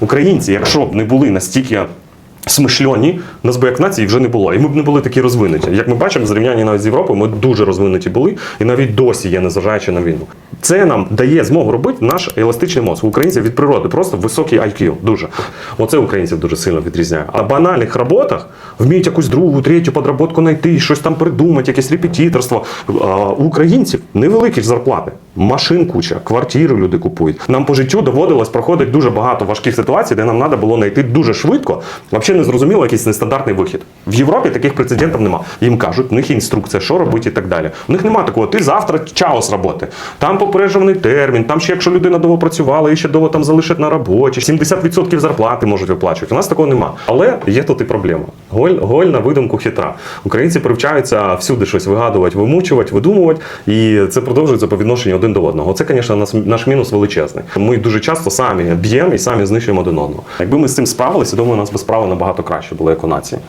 Українці, якщо б не були настільки смишльоні, нас би як нації вже не було. І ми б не були такі розвинуті. Як ми бачимо, зрівнянні навіть з Європою, ми дуже розвинуті були і навіть досі є, незважаючи на війну. Це нам дає змогу робити наш еластичний мозок. У українців від природи просто високий IQ. Дуже. Оце українців дуже сильно відрізняє. А банальних роботах вміють якусь другу, третю подроботку знайти, щось там придумати, якесь репетиторство. А українців невеликі ж зарплати. Машин куча, квартири люди купують. Нам по життю доводилось проходити дуже багато важких ситуацій, де нам треба було знайти дуже швидко. Взагалі не зрозуміло якийсь нестандартний вихід. В Європі таких прецедентів нема. Їм кажуть, в них інструкція, що робити і так далі. У них нема такого, ти завтра чао з роботи. Там попереджений термін, там ще якщо людина довго працювала, і ще довго там залишать на роботі, 70% зарплати можуть виплачувати. У нас такого нема. Але є тут і проблема. Голь, голь на видумку хитра. Українці привчаються всюди щось вигадувати, вимучувати, видумувати, і це продовжується по відношенню один до одного. Це, звісно, наш, мінус величезний. Ми дуже часто самі б'ємо і самі знищуємо один одного. Якби ми з цим справилися, думаю, у нас би справа набагато краще було як у нації.